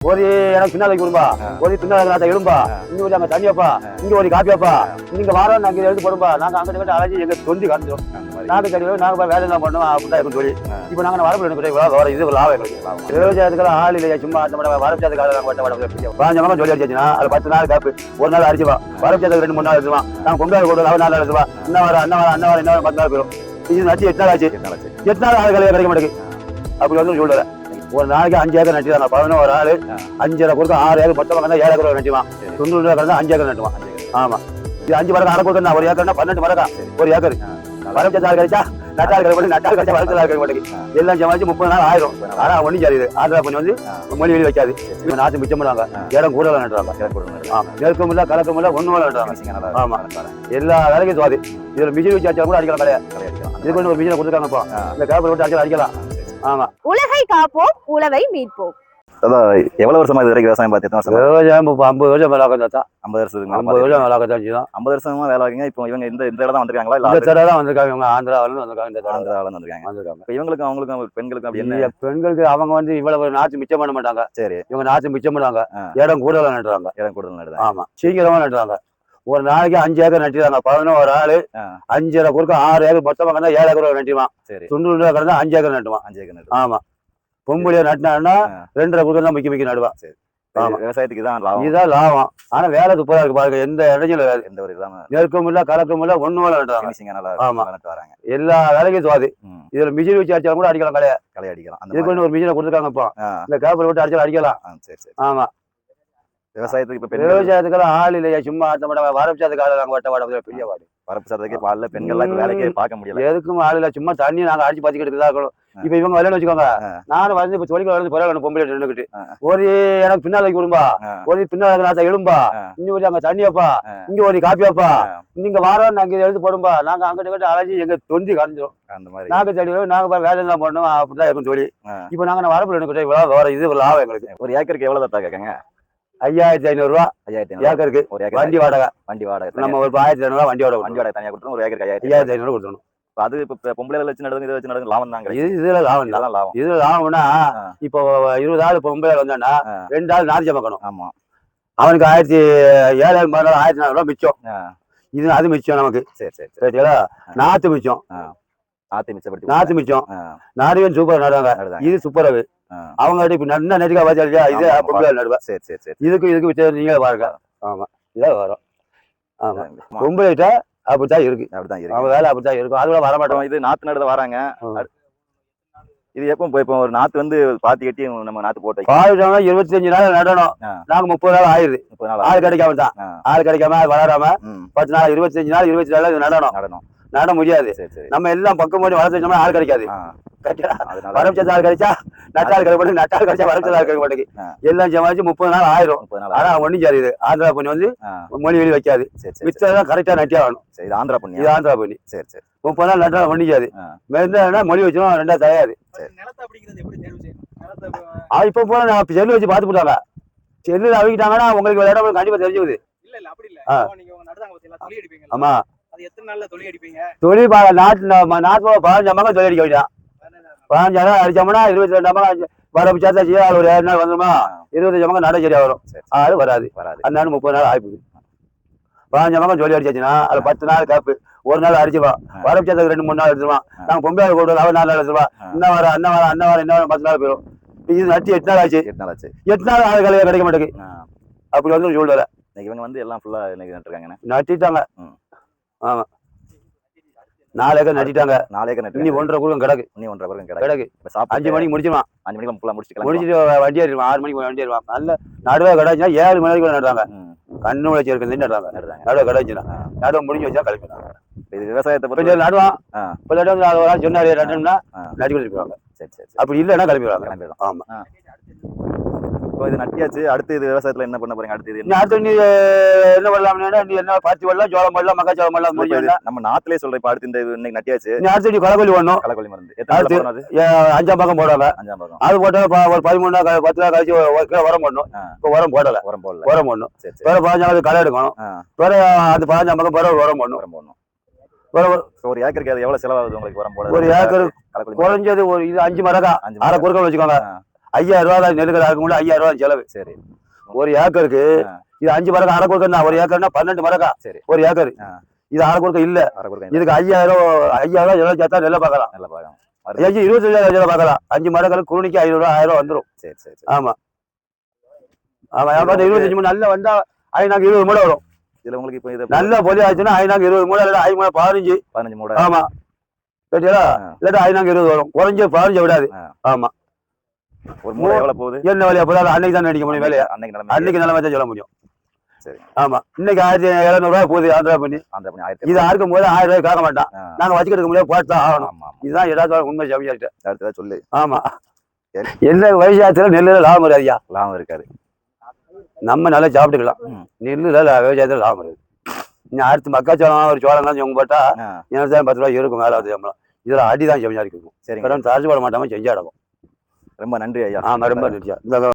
ஒரு எனக்கு பின்னாடி கொடுப்பா ஒரு பின்னாடி எழும்பா இங்க ஒரு அங்க தண்ணி வைப்பா இங்க ஒரு காப்பி வைப்பா நீங்க வாரம் நாங்க எழுந்து போடும்பா நாங்க அங்கிட்ட கிட்ட அலைஞ்சி எங்க தொந்தி காமிச்சோம் நாங்க சரி நாங்க வேலை என்ன பண்ணோம் அப்படிதான் இருக்கும் சொல்லி இப்போ நாங்க வரப்பு எனக்கு வர இது லாபம் எங்களுக்கு விவசாயத்துக்கு ஆள் இல்லையா சும்மா அந்த மாதிரி வரப்பிச்சதுக்கு ஆள் நாங்க வட்ட வட்ட பாஞ்ச மாதம் சொல்லி அடிச்சுன்னா அது பத்து நாள் காப்பு ஒரு நாள் அடிச்சுவா வரப்பிச்சதுக்கு ரெண்டு மூணு நாள் எடுத்துவா நாங்க பொங்கல் கூட அவன் நாள் எடுத்துவா இன்னும் வர அண்ணன் வர அண்ணன் வர இன்னும் பத்து நாள் போயிடும் இது நச்சு எட்டு நாள் ஆச்சு எட்டு நாள் ஆள் கிடைக்க மாட்டேங்குது அப்படி வந்து சொல்லுறேன் ஒரு நாளைக்கு அஞ்சு ஏக்கர் நட்டுவாங்க பதினோரு ஆள் அஞ்சரை கொடுக்க ஆறு ஏக்கர் மொத்தமாக கண்டா ஏழு ஏக்கர் நட்டுவான். தொண்ணூறு கண்டா அஞ்சு ஏக்கர் நட்டுவான். ஆமா. இது அஞ்சு மரக்கா அரை கொடுக்கணும் ஒரு ஏக்கர்னா பன்னெண்டு மரக்கா ஒரு ஏக்கர். வரப்பு ஆள் கிடைச்சா நட்டால் கிடைக்க நட்டால் கிடைச்சா வரப்பு கிடைக்க மாட்டேங்குது. எல்லாம் சமாளிச்சு முப்பது நாள் ஆயிரும். ஆனா ஒன்றும் சரியுது ஆந்திரா பண்ணி வந்து மொழி வெளியே வைக்காது. இப்போ நாட்டு மிச்சம் பண்ணுவாங்க. இடம் கூட நட்டுறாங்க. ஆமா. நெருக்கம் இல்ல கலக்கம் இல்ல ஒண்ணும் நட்டுறாங்க. ஆமா. எல்லா வேலைக்கும் சுவாதி. இதுல மிஷின் வச்சு அடிச்சா கூட அடிக்கலாம் கலையா இது கொண்டு ஒரு மிஷினை கொடுத்துருக்காங்கப்பா இந்த கேப்பர் விட்டு அடிச்சா அடிக்கலாம். ஆமா. உலகை காப்போம் உழவை மீட்போம். அதான் எவ்வளவு வருஷமா இது வரைக்கும் விவசாயம் பார்த்து விவசாயம் இப்போ ஐம்பது வருஷம் மேலே தான் ஐம்பது வருஷத்துக்கு ஐம்பது வருஷம் மேலே தான் தான் ஐம்பது வருஷமா வேலை வைக்கீங்க இப்போ இவங்க இந்த இந்த இடம் தான் வந்திருக்காங்களா? இல்ல இந்த தடவை தான் வந்திருக்காங்க. இவங்க ஆந்திராவிலேருந்து வந்திருக்காங்க இந்த தடவை. ஆந்திராவில இருந்து வந்திருக்காங்க. வந்திருக்காங்க. இப்போ இவங்களுக்கும் அவங்களுக்கும் பெண்களுக்கும் அப்படி என்ன? பெண்களுக்கு அவங்க வந்து இவ்வளவு நாற்று மிச்சம் பண்ண மாட்டாங்க. சரி. இவங்க நாற்று மிச்சம் பண்ணுவாங்க. இடம் கூடுதலா நட்டுறாங்க இடம் கூடுதல் நடுதான் ஆமா. சீக்கிரமா நட்டுறாங்க ஒரு நாளைக்கு அஞ்சு ஏக்கர் நட்டுறாங்க பதினோரு ஆளு. அஞ்சரை குறுக்க ஆறு ஏக்கர் மொத்தமா கிடந்தா ஏழு ஏக்கர் நட்டுவான் சரி. தொண்ணூறு ரூபா கிடந்தா அஞ்சு ஏக்கர் நட்டுவான். அஞ்சு ஏக்கர் ஆமா. பொம்பளைய நட்டினான்னா. ரெண்டரை குறுக்க தான் மிக்க மிக்க நடுவான். ஆமா. விவசாயத்துக்கு தான் லாபம். இதுதான் லாபம். ஆனா வேலை துப்பரா இருக்கு பாருங்க. எந்த இடைஞ்சலும் இல்ல. எந்த ஒரு இல்லாம நெருக்கம் இல்ல கலக்கம் இல்ல ஒண்ணும் இல்ல நட்டுறாங்க. ஆமா. வராங்க. எல்லா வேலைக்கும் சுவாதி. இதுல மிஷின் வச்சு அடிச்சாலும் கூட அடிக்கலாம் கலையா. களை அடிக்கலாம். இதுக்கு ஒரு மிஷினை கொடுத்துருக்காங்க இப்போ. இந்த கேப்பர் விட்டு அடிச்சாலும் அடிக்கலாம். சரி சரி. ஆமா. விவசாயத்துக்கு இப்ப பெண்கள் விவசாயத்துக்கெல்லாம் ஆள் இல்லையா? சும்மா அந்த மட்டும் வரப்பிச்சதுக்கு ஆள் நாங்க வட்ட வாட பெரிய வாடு. வரப்பு சரத்துக்கு பால்ல பெண்கள்லாம் இப்ப வேலைக்கே பார்க்க முடியல. எதுக்கும் ஆள் இல்ல. சும்மா தண்ணி நாங்க அடிச்சு பாத்திக்கிட்டு தான் இருக்கணும். இப்ப இவங்க வரலன்னு வச்சுக்கோங்க. நானும் வந்து இப்ப தொழில் வந்து பரவாயில்ல பொம்பளை நின்றுக்கிட்டு. ஒரு எனக்கு பின்னால வைக்க விடும்பா. ஒரு பின்னால நாத்த எழும்பா. இங்க ஒரு அங்க தண்ணி வைப்பா. ஆ. இங்க ஒரு காப்பி வைப்பா. ஆ, நீங்க வாரம் நாங்க எடுத்து போடும்பா. நாங்க அங்கிட்ட கிட்ட அலைஞ்சி எங்க தொந்தி கரைஞ்சிரும். நாங்க செடி நாங்க வேலை தான் பண்ணோம். அப்படிதான் இருக்கும் தொழில். இப்ப நாங்க வரப்புல எனக்கு இவ்வளவு வர இது லாபம் எங்களுக்கு. ஒரு ஏக்கருக்கு எவ்வளவு தத்தா கேட்காங்க ஐயாயிரத்தி ஐநூறு ரூபா ஐயாயிரத்தி ஏக்கருக்கு ஒரு ஏக்கர் வண்டி வாடகை. வண்டி வாடகை நம்ம ஒரு ஆயிரத்தி ஐநூறு வண்டி வாடகை வண்டி வாடகை தனியா கொடுத்தோம் ஒரு ஏக்கருக்கு ஐயாயிரத்தி ஐயாயிரத்தி ஐநூறு கொடுத்துடணும். இப்ப அது இப்ப பொம்பளை வச்சு நடந்து இதை வச்சு நடந்து லாபம் தான் இது இதுல லாபம் தான் லாபம். இதுல லாபம்னா. இப்போ இருபது ஆள் பொம்பளை வந்தான்னா. ரெண்டு ஆள் நாரி சமைக்கணும் ஆமா. அவனுக்கு ஆயிரத்தி ஏழாயிரம் பதினாலு ஆயிரத்தி நானூறு ரூபா மிச்சம் இது அது மிச்சம் நமக்கு. சரி சரி சரி. சரிங்களா? நாத்து மிச்சம். ஆத்தி மிச்சப்படுத்தி நாத்து மிச்சம். நாரியன் சூப்பர் நடுவாங்க. இது சூப்பரவு ஆ. அவங்க இப்ப நன்னா நெருக்கா பார்த்தா இல்லையா இது. பொம்பளை நடுவா. சரி சரி சரி. இதுக்கு இதுக்கு வித்தியாசம் நீங்களே பாருங்க. ஆமா. இதான் வரும். ஆமா. ஆமா, பொம்பளைகிட்ட அப்படித்தான் இருக்கு. அப்படிதான் அவங்க இருக்கு வேலை அப்படித்தான் இருக்கும். அது கூட வர மாட்டோம். அப்புறம் இது நாத்து நடுத வராங்க. இது எப்போ இப்போ- இப்போ ஒரு நாத்து வந்து பாத்தி கட்டி நம்ம நாத்து போட்டு. பாவிட்டவங்க இருபத்தஞ்சு நாள் நடணும். நாங்க முப்பது நாள் நாள் ஆள். கிடைக்காம தான். ஆள் கிடைக்காம வளராம பத்து நாள் இருபத்தஞ்சு நாள் இருபத்தி நாள் நடணும். நடனம் நட முடியாது. சரி சரி. நம்ம எல்லாம் பக்கம் போட்டு வளர்த்து வச்சோம்னா ஆள் கிடைக்காது. வரப்பிச்ச ஆள் கிடைச்சா நட்டால் கிடைக்க மாட்டேங்குது நட்டால் கிடைச்சா வரப்பிச்ச ஆள் கிடைக்க மாட்டேங்குது. எல்லாம் சமாளிச்சு முப்பது நாள் ஆயிரும். ஆனா. ஒண்ணும் சரியுது ஆந்திரா பண்ணி வந்து மொழி வெளி வைக்காது. சரி சரி சரி. மிச்சம் கரெக்டா நட்டியா ஆகணும். சரி இது ஆந்திரா இது பண்ணியா ஆந்திரா பண்ணி சரி சரி. முப்பது நாள் நட்டா ஒண்ணிக்காது ஆ. மெருந்தா மொழி வச்சிடும் ரெண்டா தயாரு இப்ப- போல நான் செல்லு வச்சு பார்த்து போட்டாங்க செல்லுல அவிக்கிட்டாங்கன்னா உங்களுக்கு ஒரு இடம் கண்டிப்பா தெரிஞ்சுக்குது. இல்ல இல்ல அப்படி இல்ல. ஆ. இப்போ நீங்க உங்க நடுதாங்க பாத்தீங்களா தொலி அடிப்பீங்க ஆமா. தொழில் பா- நாட்டு நாட்டு பதினஞ்சு அம்மாங்க தொழில் அடிக்க வேண்டியதான் பதினஞ்சு அம்மா அடிச்சோம்னா இருபத்தி ரெண்டு அம்மா வர சேர்த்தாச்சு அது ஒரு ஏழு நாள் வந்துருமா? இருபத்தஞ்சு அம்மா நட சரியா வரும். ஆறு வராது. வராது. அந்த நாள் முப்பது நாள் ஆயிப்போகுது. பதினஞ்சு அம்மா ஜோலி அடிச்சாச்சுன்னா அது பத்து நாள் காப்பு. ஒரு நாள் அடிச்சுவா ஆ. வர சேர்த்ததுக்கு ரெண்டு மூணு நாள் எடுத்துருவான் ஆ. நாங்க பொம்பளை கூட அவன் நாலு நாள் எடுத்துருவா. ஆ. இன்னும் வர அண்ணன் வர அண்ணன் வர இன்னும் வர பத்து நாள் போயிடும் இது நட்டு எட்டு நாள் ஆச்சு. எட்டு நாள் ஆச்சு. எட்டு நாள் ஆள் கிடைக்க மாட்டேங்குது. அப்படி வந்து இன்னைக்கு இவங்க வந்து எல்லாம் ஃபுல்லா இன்னைக்கு நட்டுருக்காங்கண்ணே. நட்டிட்டாங்க. ஆமா. நாலு ஏக்கர் நட்டிட்டாங்க. நாலு ஏக்கர் இன்னி நட்டு ஒன்றரை கூட கிடக்கு. இன்னி ஒன்றரை கிடையாது கிடக்கு. இப்ப சாப்பிட்டு அஞ்சு மணிக்கு முடிச்சிருவான். அஞ்சு மணிக்கு ஃபுல்லா முடிச்சுட்டு கிளம்பி முடிச்சிட்டு வண்டி ஏறிடுவான். ஆறு மணிக்கு வண்டி ஏறுவான் நல்ல நடுவே கிடச்சுன்னா ஏழு மணி வரைக்கும் நடுறாங்க. கண்ணு உழைச்சி இருக்கிறது நடுறாங்க. நடுறாங்க. நடுவே கிடச்சுன்னா ஆ. நடுவை முடிஞ்சு வச்சா கிளம்பிடுவாங்க இது விவசாயத்தை கொஞ்சம் நடுவான். இப்போ சொன்னாரு நடுனா ஆ. நடி கொடுத்துருவாங்க சரி சரி அப்படி இல்லைன்னா கிளம்பிடுவாங்க. கிளம்பிடும் ஆமா இப்போ இது நட்டியாச்சு. அடுத்து இது விவசாயத்துல என்ன பண்ண போறீங்க? அடுத்து இது அடுத்து நீ என்ன பண்ணலாம்னா நீ என்ன பருத்தி வரலாம் ஜோளம் பண்ணலாம் மக்காச்சோளம் பண்ணலாம் நம்ம நாத்திலே சொல்றேன். இப்ப அடுத்து இந்த இன்னைக்கு நட்டியாச்சு. நீ அடுத்து நீ கொலக்கொல்லி ஒண்ணும் களைக்கொல்லி மருந்து. அடுத்து- அது? அஞ்சாம் பக்கம் போடுவாங்க அஞ்சாம் பாகம் அது போட்டா ஒரு பதிமூணு நாள் பத்து நாள் கழிச்சு ஒரு கிலோ உரம் போடணும். ஆ. இப்போ உரம் போடல. உரம் போடல. உரம் சரி வேற பதினஞ்சாம் களை எடுக்கணும். வேற அந்த பதினஞ்சாம் பக்கம் பிறகு உரம் போடணும். உரம் வேற ஒரு- ஏக்கருக்கு அது எவ்வளவு செலவாகுது உங்களுக்கு உரம் போட? ஒரு ஏக்கர் களைக்கொல்லி குறைஞ்சது ஒரு இது அஞ்சு மரக்கா. அஞ்சு அரை மரம். குறுக்க வச்சுக்கோங்க. ஐயாயிரம் ரூபா தான் நெல்லுக்கு ஆகும் ஐயாயிரம் ரூபா செலவு. சரி. ஒரு ஏக்கருக்கு. இது அஞ்சு மரக்கா அரை கொடுக்கா ஒரு ஏக்கர்னா பன்னெண்டு மரக்கா? சரி. ஒரு ஏக்கர். இது அரை கொடுக்க இல்ல. இதுக்கு ஐயாயிரம் ஐயாயிரம் ரூபா சேர்த்தா நெல்லை பார்க்கலாம். நல்லா பார்க்கலாம். ஐயாயிரம் இருபத்தஞ்சாயிரம் செலவு பார்க்கலாம். அஞ்சு மரங்களுக்கு குருணிக்கு ஐநூறு ரூபா ஆயிரம் ரூபா வந்துடும் சரி சரி ஆமா. ஆமா ஏன் இருபத்தஞ்சு மூணு நல்லா வந்தா ஐநாக்கு இருபது மூடை வரும். இதுல உங்களுக்கு இப்போ இது நல்ல பொலி ஆச்சுன்னா ஐநாக்கு இருபது மூடை இல்லாட்டா ஐ மூடை பதினஞ்சு. பதினஞ்சு மூட ஆமா. கேட்டீங்களா. இல்லாட்டா ஐநாக்கு இருபது வரும். குறைஞ்சு பதினஞ்சு விடாது. ஆமா. ஒரு மூட எவ்வளவு போகுது? என்ன வேலையா போதாலும் அன்னைக்கு தான் அடிக்க முடியும் வேலையா? அன்னைக்கு நிலைமை அன்னைக்கு நிலைமை தான் சொல்ல முடியும். சரி. ஆமா. இன்னைக்கு ஆயிரத்தி எழுநூறு ரூபாய் போகுது ஆந்திரா பண்ணி. ஆந்திரா பண்ணி ஆயிரத்தி இது அறுக்கும் போது ஆயிரம் ரூபாய் கேட்க மாட்டான். நாங்க வச்சுக்கிட்டு முடியாது போட்டு தான் ஆகணும். இதுதான் ஏதாவது உண்மை சமைச்சிட்டு அடுத்ததா சொல்லு. ஆமா. எந்த விவசாயத்துல நெல்லுல லாபம் வராது ஐயா. லாபம் இருக்காது. நம்ம நல்லா சாப்பிட்டுக்கலாம். நெல்லுல விவசாயத்துல லாபம் வருது. நீ அடுத்து மக்காச்சோளம் ஒரு சோளம் தான் போட்டா எனக்கு தான் பத்து ரூபாய் இருக்கும் மேல அது சம்பளம். இதுல அடி தான் செஞ்சாடி இருக்கும் சரிங்க. பிறகு தரச்சு போட மாட்டாம செஞ்சாடவும் ரொம்ப நன்றி ஐயா. ரொம்ப நன்றி